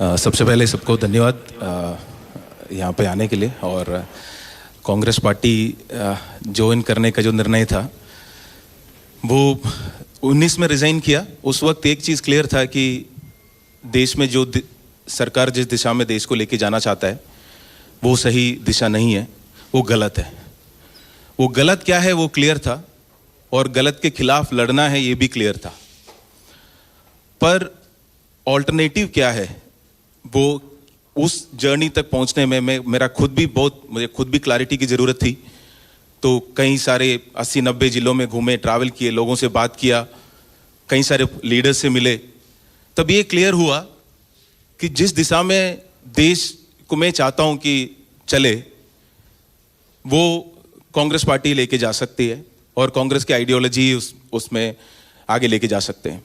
सबसे पहले सबको धन्यवाद यहाँ पे आने के लिए और कांग्रेस पार्टी ज्वाइन करने का जो निर्णय था, वो 19 में रिजाइन किया। उस वक्त एक चीज़ क्लियर था कि देश में जो सरकार जिस दिशा में देश को लेके जाना चाहता है, वो सही दिशा नहीं है, वो गलत है। वो गलत क्या है वो क्लियर था और गलत के खिलाफ लड़ना है ये भी क्लियर था। पर ऑल्टरनेटिव क्या है? वो उस जर्नी तक पहुँचने में मैं, मेरा खुद भी बहुत, मुझे खुद भी क्लैरिटी की ज़रूरत थी। तो कई सारे 80 नब्बे जिलों में घूमे ट्रैवल किए, लोगों से बात किया, कई सारे लीडर्स से मिले। तब ये क्लियर हुआ कि जिस दिशा में देश को मैं चाहता हूँ कि चले, वो कांग्रेस पार्टी लेके जा सकती है और कांग्रेस की आइडियोलॉजी उस, उसमें आगे लेके जा सकते हैं।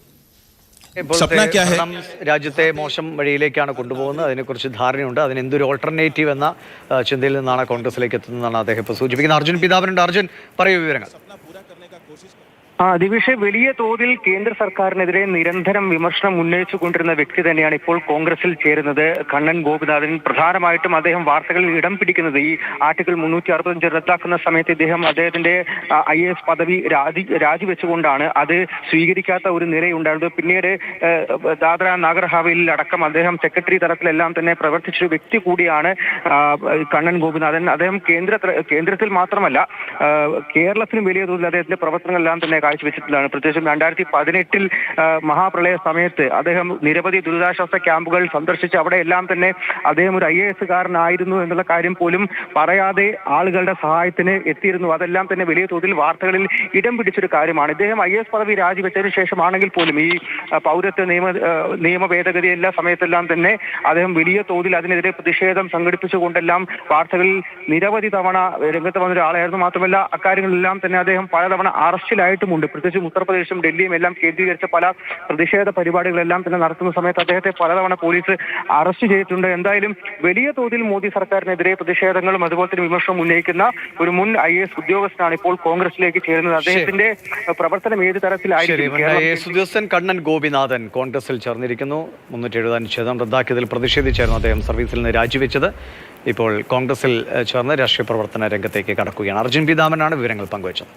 സപ്ന ക്യാ ഹെ? രാജ്യത്തെ മോശം വഴിയിലേക്കാണ് കൊണ്ടുപോകുന്നത്. അതിനെക്കുറിച്ച് ധാരണയുണ്ട്. അതിന് എന്തൊരു ഓൾട്ടർനേറ്റീവ് എന്ന ചിന്തയിൽ നിന്നാണ് കോൺഗ്രസിലേക്ക് എത്തുന്നതെന്നാണ് അദ്ദേഹം ഇപ്പോൾ സൂചിപ്പിക്കുന്നത്. അർജുൻ പിതാവിനുണ്ട്. അർജുൻ പറയൂ വിവരങ്ങൾ. ആ ദിവിഷെ വലിയ തോതിൽ കേന്ദ്ര സർക്കാരിനെതിരെ നിരന്തരം വിമർശനം ഉന്നയിച്ചുകൊണ്ടിരുന്ന വ്യക്തി തന്നെയാണ് ഇപ്പോൾ കോൺഗ്രസിൽ ചേരുന്നത്. കണ്ണൻ ഗോപിനാഥൻ പ്രധാനമായിട്ടും അദ്ദേഹം വാർത്തകളിൽ ഇടം പിടിക്കുന്നത്. ഈ ആർട്ടിക്കിൾ മുന്നൂറ്റി അറുപത്തഞ്ച് റദ്ദാക്കുന്ന സമയത്ത് ഇദ്ദേഹം അദ്ദേഹത്തിന്റെ ഐ എ എസ് പദവി രാജി രാജിവെച്ചുകൊണ്ടാണ് അത് സ്വീകരിക്കാത്ത ഒരു നിലയുണ്ടായിരുന്നത്. പിന്നീട് ദാദ്ര നാഗർ ഹവേലിയിൽ അടക്കം അദ്ദേഹം സെക്രട്ടറി തലത്തിലെല്ലാം തന്നെ പ്രവർത്തിച്ച ഒരു വ്യക്തി കൂടിയാണ് കണ്ണൻ ഗോപിനാഥൻ. അദ്ദേഹം കേന്ദ്ര കേന്ദ്രത്തിൽ മാത്രമല്ല കേരളത്തിനും വലിയ തോതിൽ അദ്ദേഹത്തിന്റെ പ്രവർത്തനങ്ങളെല്ലാം തന്നെ കാഴ്ചവെച്ചിട്ടുള്ളതാണ്. പ്രത്യേകിച്ചും രണ്ടായിരത്തി പതിനെട്ടിൽ മഹാപ്രളയ സമയത്ത് അദ്ദേഹം നിരവധി ദുരിതാശ്വാസ ക്യാമ്പുകൾ സന്ദർശിച്ച് അവിടെ എല്ലാം തന്നെ അദ്ദേഹം ഒരു ഐ എ എസ് കാരനായിരുന്നു എന്നുള്ള കാര്യം പോലും പറയാതെ ആളുകളുടെ സഹായത്തിന് എത്തിയിരുന്നു. അതെല്ലാം തന്നെ വലിയ തോതിൽ വാർത്തകളിൽ ഇടം പിടിച്ചൊരു കാര്യമാണ്. ഇദ്ദേഹം ഐ എസ് പദവി രാജിവെച്ചതിന് ശേഷമാണെങ്കിൽ പോലും ഈ പൗരത്വ നിയമ നിയമ ഭേദഗതി എല്ലാ സമയത്തെല്ലാം തന്നെ അദ്ദേഹം വലിയ തോതിൽ അതിനെതിരെ പ്രതിഷേധം സംഘടിപ്പിച്ചുകൊണ്ടെല്ലാം വാർത്തകളിൽ നിരവധി തവണ രംഗത്ത് വന്ന ഒരാളായിരുന്നു മാത്രമല്ല അക്കാര്യങ്ങളെല്ലാം തന്നെ അദ്ദേഹം പലതവണ അറസ്റ്റിലായിട്ടുമുണ്ട് പ്രത്യേകിച്ചും ഉത്തർപ്രദേശും ഡൽഹിയും എല്ലാം കേന്ദ്രീകരിച്ച പല പ്രതിഷേധ പരിപാടികളെല്ലാം തന്നെ നടത്തുന്ന സമയത്ത് അദ്ദേഹത്തെ പലതവണ പോലീസ് അറസ്റ്റ് ചെയ്തിട്ടുണ്ട്. എന്തായാലും വലിയ തോതിൽ മോദി സർക്കാരിനെതിരെ പ്രതിഷേധങ്ങളും അതുപോലെ തന്നെ വിമർശനം ഉന്നയിക്കുന്ന ഒരു മുൻ ഐ എസ് ഉദ്യോഗസ്ഥനാണ് ഇപ്പോൾ കോൺഗ്രസിലേക്ക് ചേരുന്നത്. അദ്ദേഹത്തിന്റെ പ്രവർത്തനം ഏത് തരത്തിലായിരിക്കും? ഉദ്യോഗസ്ഥൻ കണ്ണൻ ഗോപിനാഥൻ കോൺഗ്രസിൽ ചേർന്നിരിക്കുന്നു. മുന്നൂറ്റി എഴുപത് അനുച്ഛേദം റദ്ദാക്കിയതിൽ പ്രതിഷേധിച്ചായിരുന്നു അദ്ദേഹം സർവീസിൽ നിന്ന് രാജിവെച്ചത്. ഇപ്പോൾ കോൺഗ്രസിൽ ചേർന്ന് രാഷ്ട്രീയ പ്രവർത്തന രംഗത്തേക്ക് കടക്കുകയാണ്. അർജുൻ പിതാമനാണ് വിവരങ്ങൾ പങ്കുവച്ചത്.